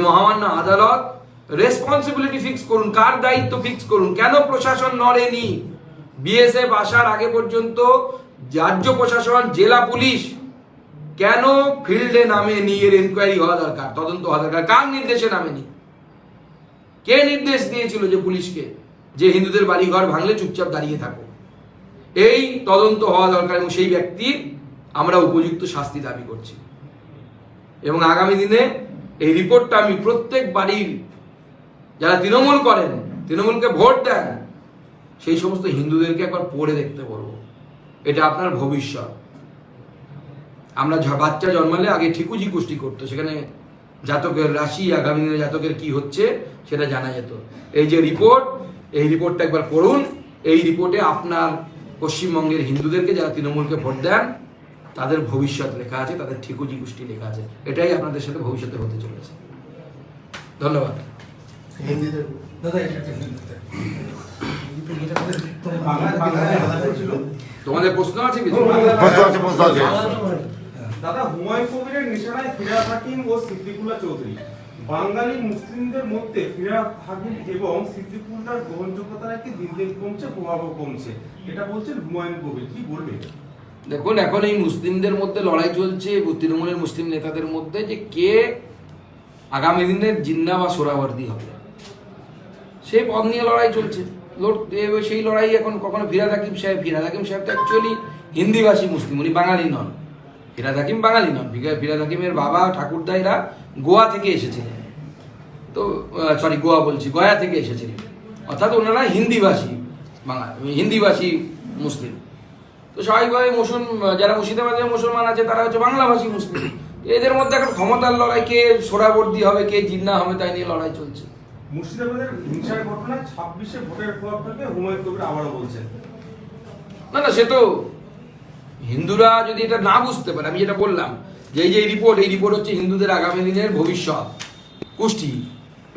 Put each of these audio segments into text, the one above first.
মহামান্য আদালত responsibility fix করুন, কার দায়িত্ব ফিক্স করুন, কেন প্রশাসন নড়েনি? বিএসএফ আসার আগে পর্যন্ত রাজ্য প্রশাসন, জেলা পুলিশ কেন ফিল্ডে নামেনি? এর এনকোয়ারি হওয়া দরকার, তদন্ত হওয়া দরকার। কার নির্দেশে নামেনি? কে নির্দেশ দিয়েছিল যে পুলিশকে? যে হিন্দুদের বাড়িঘর ভাঙলে চুপচাপ দাঁড়িয়ে থাকো। এই তদন্ত হওয়া দরকার এবং সেই ব্যক্তির আমরা উপযুক্ত শাস্তি দাবি করছি। এবং আগামী দিনে এই রিপোর্টটা আমি প্রত্যেক বাড়ির যারা তৃণমূল করেন, তৃণমূলকে ভোট দেন, সেই সমস্ত হিন্দুদেরকে একবার পড়ে দেখতে বলব। এটা আপনার ভবিষ্যৎ। আমরা বাচ্চা জন্মালে আগে ঠিকুজি কুষ্টি করতো, সেখানে জাতকের রাশি, আগামী দিনে জাতকের কি হচ্ছে, সেটা জানা যেত। এই যে রিপোর্ট, এই রিপোর্টটা একবার পড়ুন। এই রিপোর্টে আপনার পশ্চিমবঙ্গের হিন্দুদেরকে যারা তৃণমূলকে ভোট দেন তাদের ভবিষ্যৎ লেখা আছে তাদের ঠিকুজি কুষ্টি লেখা আছে। এটাই আপনাদের সাথে ভবিষ্যতে হতে চলেছে। ধন্যবাদ। একটা তোমাদের প্রশ্ন আছে কিছু? প্রশ্ন আছে প্রশ্ন আছে দাদা হুমায়ুন কবিরের নিশানায় ফিরাদ হাকিম ও সিদ্দিকুল্লাহ চৌধুরী। বাঙালি মুসলিমদের মধ্যে ফিরাদ হাকিম এবং সিদ্দিকুল্লাহর গ্রহণযোগ্যতা নাকি দিন দিন কমছে প্রভাবও কমছে। এটা বলছেন হুমায়ুন কবির। কি বলবেন দেখুন, এখন এই মুসলিমদের মধ্যে লড়াই চলছে তৃণমূলের মুসলিম নেতাদের মধ্যে যে কে আগামী দিনে জিন্না বা সোরাবর্দি হবে। সে পদ নিয়ে লড়াই চলছে। সেই লড়াই এখন কখনো ফিরাদ হাকিম সাহেব, ফিরাদ হাকিম সাহেব তো অ্যাকচুয়ালি হিন্দিভাষী মুসলিম, উনি বাঙালি নন। ফিরাদ হাকিম বাঙালি নন ফিরা- ফিরাদ হাকিমের বাবা, ঠাকুরদাইরা গোয়া থেকে এসেছিলেন। তো সরি গোয়া বলছি, গয়া থেকে এসেছিলেন। অর্থাৎ ওনারা হিন্দিভাষী বাঙালি, হিন্দিভাষী মুসলিম। তো স্বাভাবিকভাবে মুসলিম যারা মুর্শিদাবাদের মুসলমান আছে তারা হচ্ছে বাংলাভাষী মুসলিম। এদের মধ্যে এখন ক্ষমতার লড়াই কে সোরাবর্দি হবে কে জিন্না হবে তাই নিয়ে লড়াই চলছে। মুর্শিদাবাদের হিংসার ঘটনায় ছাব্বিশে ভোটের প্রভাব ফেলবে হুমায়ুন কবির আবারও বলছেন। না না সে তো হিন্দুরা যদি এটা না বুঝতে পারে আমি যেটা বললাম যে এই যে রিপোর্ট এই রিপোর্ট হচ্ছে হিন্দুদের আগামী দিনের ভবিষ্যৎ কুষ্টি।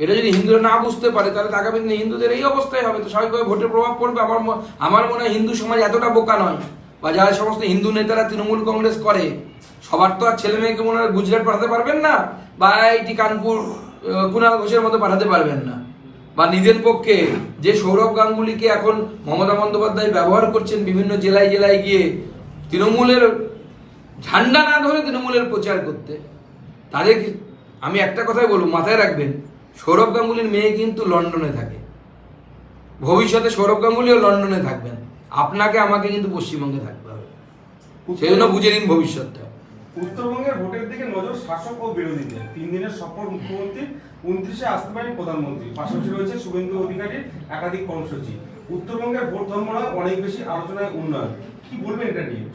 এটা যদি হিন্দুরা না বুঝতে পারে তাহলে আগামী দিনে হিন্দুদের এই অবস্থায় হবে। তো স্বাভাবিকভাবে ভোটের প্রভাব পড়বে। আমার আমার মনে হয় হিন্দু সমাজ এতটা বোকা নয়। বা যারা সমস্ত হিন্দু নেতারা তৃণমূল কংগ্রেস করে, সবার তো আর ছেলে মেয়েকে মনে হয় গুজরাট পাঠাতে পারবেন না, বা আইআইটি কানপুর কুণাল ঘোষের মতো পাঠাতে পারবেন না। বা নিজের পক্ষে যে সৌরভ গাঙ্গুলিকে এখন মমতা বন্দ্যোপাধ্যায় ব্যবহার করছেন বিভিন্ন জেলায় জেলায় গিয়ে, তৃণমূলের ঝান্ডা না ধরে তৃণমূলের প্রচার করতে, তাদের আমি একটা কথাই বলব, মাথায় রাখবেন, সৌরভ গাঙ্গুলির মেয়ে কিন্তু লন্ডনে থাকে। ভবিষ্যতে সৌরভ গাঙ্গুলিও লন্ডনে থাকবেন। আপনাকে আমাকে কিন্তু পশ্চিমবঙ্গে থাকতে হবে। সেই জন্য বুঝে নিন ভবিষ্যৎটা। উত্তরবঙ্গের ভোটের দিকে নজর শাসক ও বিরোধীদের তিন দিনের সফর মুখ্যমন্ত্রী উনত্রিশে আসতে পারেন প্রধানমন্ত্রী। পাশাপাশি রয়েছে শুভেন্দু অধিকারীর একাধিক কর্মসূচি। উত্তরবঙ্গের ভোট ধর্ম অনেক বেশি আলোচনায় উন্নয়ন। কি বলবেন এটা নিয়ে?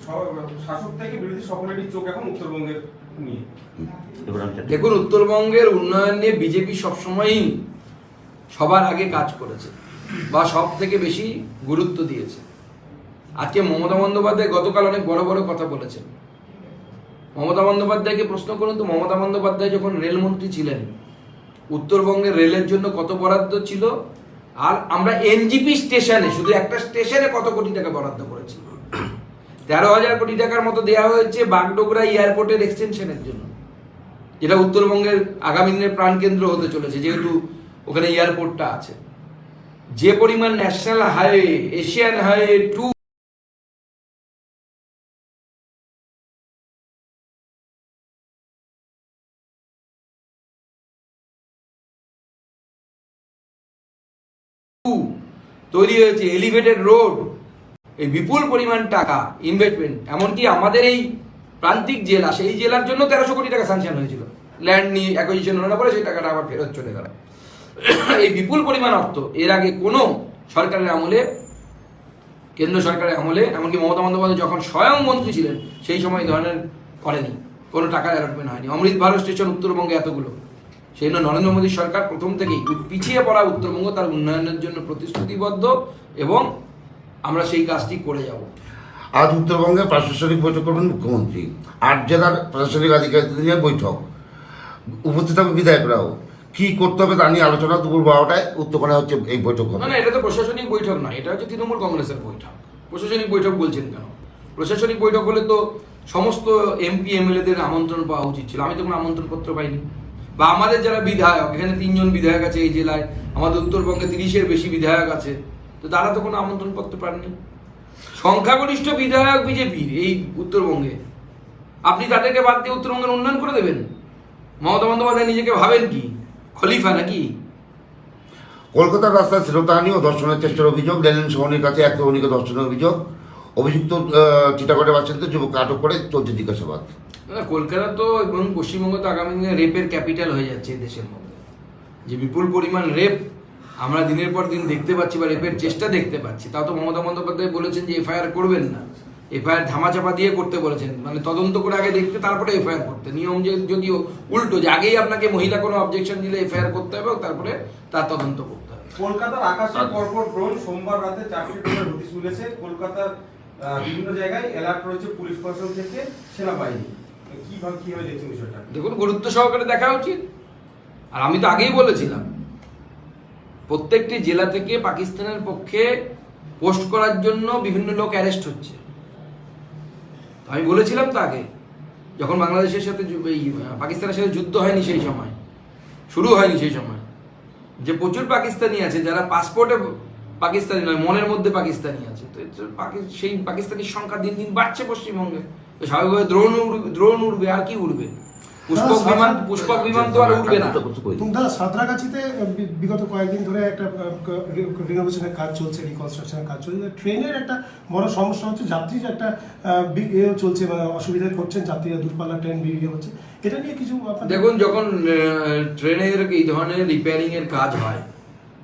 শাসক থেকে বিরোধী সকলেরই চোখ এখন উত্তরবঙ্গের নিয়ে। দেখুন উত্তরবঙ্গের উন্নয়ন নিয়ে বিজেপি সবসময়ই সবার আগে কাজ করেছে বা সব থেকে বেশি গুরুত্ব দিয়েছে। আজকে মমতা বন্দ্যোপাধ্যায় গতকাল অনেক বড় বড় কথা বলেছেন। মমতা বন্দ্যোপাধ্যায়কে প্রশ্ন করুন তো, মমতা বন্দ্যোপাধ্যায় যখন রেলমন্ত্রী ছিলেন, উত্তরবঙ্গের রেলের জন্য কত বরাদ্দ ছিল? আর আমরা এনজিপি স্টেশনে, শুধু একটা স্টেশনে কত কোটি টাকা বরাদ্দ করেছি? তেরো হাজার কোটি টাকার মতো দেওয়া হয়েছে বাগডোগরা এয়ারপোর্টের এক্সটেনশনের জন্য, যেটা উত্তরবঙ্গের আগামী দিনের প্রাণকেন্দ্র হতে চলেছে, যেহেতু ওখানে এয়ারপোর্টটা আছে। যে পরিমাণ national highway, Asian highway two তৈরি হয়েছে এলিভেটেড রোড এই বিপুল পরিমাণ টাকা ইনভেস্টমেন্ট এমনকি আমাদের এই প্রান্তিক জেলা, সেই জেলার জন্য তেরোশো কোটি টাকা স্যাংশন হয়েছিল। ল্যান্ড নিয়ে অ্যাকুইজিশন হওয়ার পরে সেই টাকাটা আবার ফেরত চলে গেল। এই বিপুল পরিমাণ অর্থ, এর আগে কোনো সরকারের আমলে, কেন্দ্র সরকারের আমলে, এমনকি মমতা বন্দ্যোপাধ্যায় যখন স্বয়ং মন্ত্রী ছিলেন, সেই সময় ধরনের করেনি। কোনো টাকার অ্যালটমেন্ট হয়নি। অমৃত ভারত স্টেশন উত্তরবঙ্গে এতগুলো। সেই জন্য নরেন্দ্র মোদী সরকার প্রথম থেকেই পিছিয়ে পড়া উত্তরবঙ্গ তার উন্নয়নের জন্য প্রতিশ্রুতিবদ্ধ এবং আমরা সেই কাজটি করে যাব। আজ উত্তরবঙ্গে প্রশাসনিক বৈঠক করবেন মুখ্যমন্ত্রী। আট জেলার প্রশাসনিক আধিকারিকদের নিয়ে বৈঠক। উপস্থিত থাকবে বিধায়করাও। কি করতে হবে তা নিয়ে আলোচনা দুপুর বারোটায়। উত্তরপাড়ায় হচ্ছে এই বৈঠক না না এটা তো প্রশাসনিক বৈঠক না এটা হচ্ছে তৃণমূল কংগ্রেসের বৈঠক। প্রশাসনিক বৈঠক বলছেন কেন? প্রশাসনিক বৈঠক হলে তো সমস্ত এমপি এমএলএদের আমন্ত্রণ পাওয়া উচিত ছিল। আমি তো কোনো আমন্ত্রণ পত্র পাইনি। বা আমাদের যারা বিধায়ক, এখানে তিনজন বিধায়ক আছে এই জেলায়, আমাদের উত্তরবঙ্গে তিরিশের বেশি বিধায়ক আছে, তো তারা তো কোনো আমন্ত্রণ পত্র পাননি। সংখ্যাগরিষ্ঠ বিধায়ক বিজেপির এই উত্তরবঙ্গে। আপনি তাদেরকে বাদ দিয়ে উত্তরবঙ্গের উন্নয়ন করে দেবেন? মমতা বন্দ্যোপাধ্যায় নিজেকে ভাবেন কি? খলিফা নাকি? কলকাতার রাস্তায় শ্রীলতাহানি ও দর্শনের চেষ্টার অভিযোগ, লেনিন সহনির কাছে এক তরুণীকে ধর্ষণের অভিযোগ। অভিযুক্ত চিটাগড়ের বাসিন্দা যুবককে আটক করে চলছে জিজ্ঞাসাবাদ। না কলকাতা তো এবং পশ্চিমবঙ্গ তো আগামী দিনে রেপের ক্যাপিটাল হয়ে যাচ্ছে দেশের মধ্যে। যে বিপুল পরিমাণ রেপ আমরা দিনের পর দিন দেখতে পাচ্ছি বা রেপের চেষ্টা দেখতে পাচ্ছি তাও তো মমতা বন্দ্যোপাধ্যায় বলেছেন যে এফআইআর করবেন না। এফআইআর ধামাচাপা দিয়ে করতে বলেছেন মানে তদন্ত করে আগে দেখতে তারপরে এফআইআর করতে। নিয়ম যে যদিও উল্টো যে আগেই আপনাকে মহিলা কোনো অবজেকশন দিলে এফআইআর করতে হবে তারপরে তার তদন্ত করতে হবে। কলকাতার আকাশে পরপর ড্রোন সোমবার রাতে চারটি ড্রোনের হদিশ মিলেছে। কলকাতার বিভিন্ন জায়গায় অ্যালার্ট রয়েছে পুলিশ প্রশাসন থেকে সেনাবাহিনী। দেখুন, গুরুত্ব সহকারে দেখা উচিত। আর আমি তো আগেই বলেছিলাম, প্রত্যেকটি জেলা থেকে পাকিস্তানের পক্ষে পোস্ট করার জন্য বিভিন্ন লোক অ্যারেস্ট হচ্ছে। আমি বলেছিলাম তো আগে, যখন বাংলাদেশের সাথে পাকিস্তানের সাথে যুদ্ধ হয়নি সেই সময়, শুরু হয়নি সেই সময়, যে প্রচুর পাকিস্তানি আছে, যারা পাসপোর্টে পাকিস্তানি নয়, মনের মধ্যে পাকিস্তানি আছে, তো সেই পাকিস্তানির সংখ্যা দিন দিন বাড়ছে পশ্চিমবঙ্গে। তো স্বাভাবিকভাবে দ্রোণ উড়বে দ্রোণ উড়বে আর কি উড়বে? পুষ্পক বিমান পুষ্পক বিমান তো আর উড়বে না। দাদা সাঁতরাগাছিতে বিগত কয়েকদিন ধরে একটা রিনোভেশনের কাজ চলছে রিকনস্ট্রাকশনের কাজ চলছে। ট্রেনের একটা বড় সমস্যা হচ্ছে যাত্রীর একটা আহ, চলছে মানে অসুবিধায় পড়ছেন যাত্রীরা দূরপাল্লা ট্রেন বিয়ে হচ্ছে। এটা নিয়ে কিছু দেখুন যখন ট্রেনের এই ধরনের রিপেয়ারিং এর কাজ হয়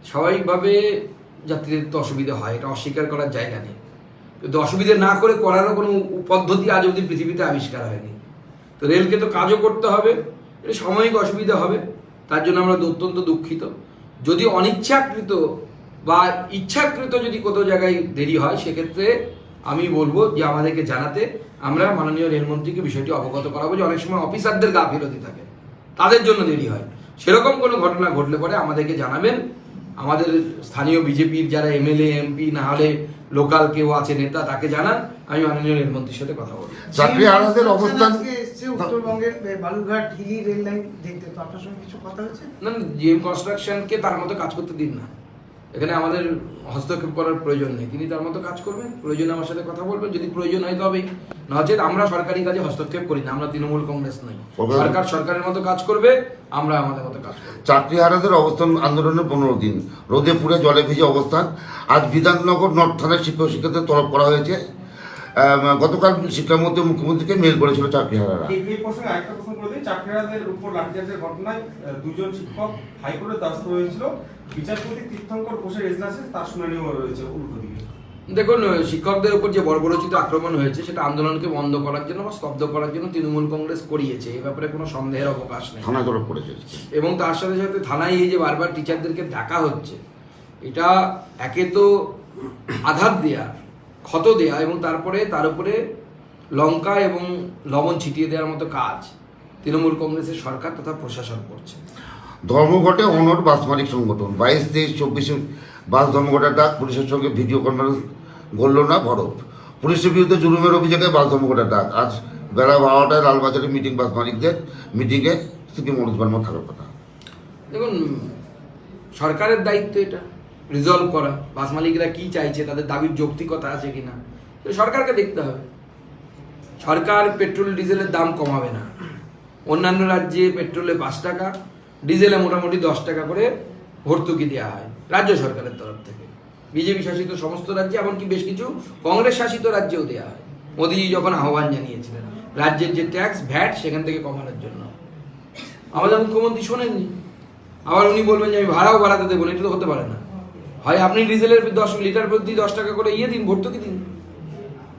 স্বাভাবিকভাবে যাত্রীদের তো অসুবিধা হয় এটা অস্বীকার করার জায়গা নেই। কিন্তু অসুবিধা না করে করারও কোনো পদ্ধতি আজ অবধি পৃথিবীতে আবিষ্কার হয়নি। তো রেলকে তো কাজও করতে হবে এটা সাময়িক অসুবিধা হবে, তার জন্য আমরা অত্যন্ত দুঃখিত। যদি অনিচ্ছাকৃত বা ইচ্ছাকৃত যদি কোথাও জায়গায় দেরি হয়, সেক্ষেত্রে আমি বলব যে আমাদেরকে জানাতে আমরা মাননীয় রেলমন্ত্রীকে বিষয়টি অবগত করাবো যে অনেক সময় অফিসারদের গা ফেরতি থাকে। তাদের জন্য দেরি হয়। সেরকম কোনো ঘটনা ঘটলে পরে আমাদেরকে জানাবেন। আমাদের স্থানীয় বিজেপির যারা এমএলএ, এমপি, না হলে লোকাল কেউ আছে নেতা তাকে জানান আমি মাননীয় রেলমন্ত্রীর সাথে কথা বলব। চাকরি হারাদের অবস্থান আজকে এসছে উত্তরবঙ্গের বালুঘাট বালুরঘাট হিলি রেল লাইন দেখতে তো আপনার সঙ্গে কিছু কথা হয়েছে? না জিএম কনস্ট্রাকশনকে তার মতো কাজ করতে দিন না। এখানে আমাদের হস্তক্ষেপ করার প্রয়োজন নেই। তিনি তার মতো কাজ করবেন? প্রয়োজনে আমার সাথে কথা বলবেন? যদি প্রয়োজন হয় তবেই নচেত আমরা সরকারি কাজে হস্তক্ষেপ করি না আমরা তৃণমূল কংগ্রেস নই। সরকার সরকারের মতো কাজ করবে আমরা আমাদের মতো কাজ করব। চাকরি হারাদের অবস্থান আন্দোলনের পনেরো দিন। রোদে পুড়ে জলে ভিজে অবস্থান। আজ বিধাননগর নর্থ থানায় শিক্ষক শিক্ষকদের তলব করা হয়েছে। গতকাল শিক্ষামন্ত্রী মুখ্যমন্ত্রীকে মেল করেছিল চাকরি হারারা। এই এই প্রসঙ্গে আরেকটা প্রশ্ন করে দিই। চাকরিহারাদের উপর লাঠিচার্জের ঘটনায় দুজন শিক্ষক হাইকোর্টের দ্বারস্থ হয়েছিল। বিচারপতি তীর্থঙ্কর ঘোষের এজলাসে তার শুনানিও রয়েছে উল্টো দিকে। দেখুন শিক্ষকদের উপর যে বর্বরচিত আক্রমণ হয়েছে সেটা আন্দোলনকে বন্ধ করার জন্য বা স্তব্ধ করার জন্য তৃণমূল কংগ্রেস করিয়েছে। এ ব্যাপারে কোনো সন্দেহের অবকাশ নেই। থানায় তলব করেছে এবং তার সাথে সাথে থানায় এই যে বারবার টিচারদেরকে ডাকা হচ্ছে এটা একে তো আঘাত দেয়া ক্ষত দেয়া এবং তারপরে তার উপরে লঙ্কা এবং লবণ ছিটিয়ে দেওয়ার মতো কাজ তৃণমূল কংগ্রেসের সরকার তথা প্রশাসন করছে। ধর্মঘটে অনর বাস মালিক সংগঠন। বাইশ তেইশ চব্বিশে বাস ধর্মঘটের ডাক পুলিশের সঙ্গে ভিডিও কনফারেন্স গড়ল না ভরত। পুলিশের বিরুদ্ধে জুলুমের অভিযোগে বাস ধর্মঘটের ডাক আজ বেলা বারোটায় লালবাজারে মিটিং বাস মালিকদের। মিটিংয়ে মনোজ বর্মা থাকার কথা। দেখুন, সরকারের দায়িত্ব এটা রিজলভ করা। বাস মালিকরা কি চাইছে, তাদের দাবির যৌক্তিকতা আছে কিনা সেটা সরকারকে দেখতে হবে। সরকার পেট্রোল, ডিজেলের দাম কমাবে না। অন্যান্য রাজ্যে পেট্রোলে পাঁচ টাকা ডিজেলে মোটামুটি দশ টাকা করে ভর্তুকি দেওয়া হয়, রাজ্য সরকারের তরফ থেকে। বিজেপি শাসিত সমস্ত রাজ্যে, এমনকি বেশ কিছু কংগ্রেস শাসিত রাজ্যেও দেওয়া হয়। মোদীজি যখন আহ্বান জানিয়েছিলেন, রাজ্যের যে ট্যাক্স ভ্যাট সেখান থেকে কমানোর জন্য। আমাদের মুখ্যমন্ত্রী শোনেননি। আবার উনি বলবেন যে, আমি ভাড়াও বাড়াতে দেবো এটা তো হতে পারে না। হয় আপনি ডিজেলের দশ লিটার প্রতি দশ টাকা করে ইয়ে দিন, ভর্তুকি দিন।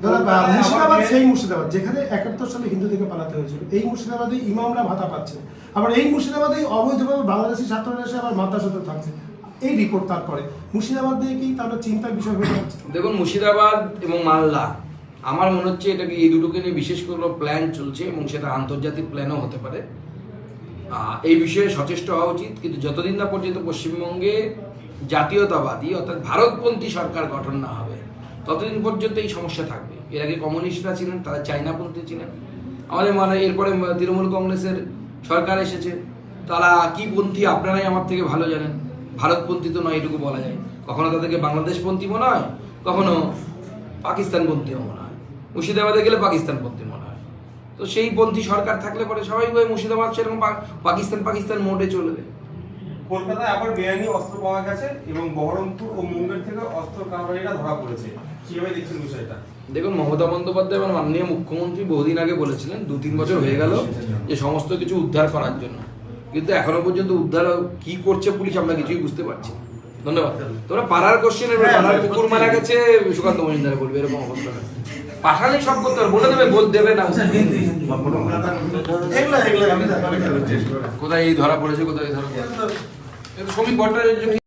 মুর্শিদাবাদ সেই মুর্শিদাবাদ, যেখানে একাত্তর সালে হিন্দু থেকে পালাতে হয়েছিল, এই মুর্শিদাবাদে ইমামরা ভাতা পাচ্ছে। আবার এই মুর্শিদাবাদে অবৈধভাবে বাংলাদেশি ছাত্ররা এসে আবার মাদ্রাসাতে থাকছে। এই রিপোর্ট তারপরে। মুর্শিদাবাদ নিয়ে কি তাহলে চিন্তার বিষয় হয়ে যাচ্ছে? দেখুন, মুর্শিদাবাদ এবং মালদা, আমার মনে হচ্ছে এটাকে এই দুটোকে নিয়ে বিশেষ কোনো প্ল্যান চলছে এবং সেটা আন্তর্জাতিক প্ল্যানও হতে পারে। এই বিষয়ে সচেষ্ট হওয়া উচিত, কিন্তু যতদিন না পর্যন্ত পশ্চিমবঙ্গে জাতীয়তাবাদী, অর্থাৎ ভারতপন্থী সরকার গঠন না হবে ততদিন পর্যন্ত এই সমস্যা থাকবে। এর আগে কমিউনিস্টরা ছিলেন, তারা চাইনাপন্থী ছিলেন। আমাদের মানে এরপরে তৃণমূল কংগ্রেসের সরকার এসেছে। তারা কি পন্থী আপনারাই আমার থেকে ভালো জানেন। ভারতপন্থী তো নয়, এটুকু বলা যায়। কখনো তাদেরকে বাংলাদেশপন্থী মনে হয় কখনো পাকিস্তানপন্থীও মনে হয়। মুর্শিদাবাদে গেলে পাকিস্তানপন্থী মনে হয়। তো সেই পন্থী সরকার থাকলে পরে সবাই মুর্শিদাবাদ সেরকম পাকিস্তান পাকিস্তান মোডে চলবে। কলকাতায় আবার বেআইনি অস্ত্র পাওয়া গেছে এবং বহরমপুর ও মুঙ্গের থেকে অস্ত্র কারবারিরা ধরা পড়েছে। কীভাবে দেখছেন বিষয়টা? দেখুন মমতা বন্দ্যোপাধ্যায় এবং মাননীয় মুখ্যমন্ত্রী বহুদিন আগে বলেছিলেন দু তিন বছর হয়ে গেল যে সমস্ত কিছু উদ্ধার করার জন্য। কিন্তু এখনও পর্যন্ত উদ্ধার কি করছে পুলিশ আমরা কিছুই বুঝতে পারছি ধন্যবাদ। তোমরা পাড়ার কোশ্চেন পাড়ার কুকুর মারা গেছে সুকান্ত মজুমদার বলবে এরকম অবস্থা না। পাঠালেই সব করতে হবে বলে দেবে বল দেবে না। কোথায় এই ধরা পড়েছে কোথায় ধরা পড়েছে? শ্রমিক ভট্টাচার্য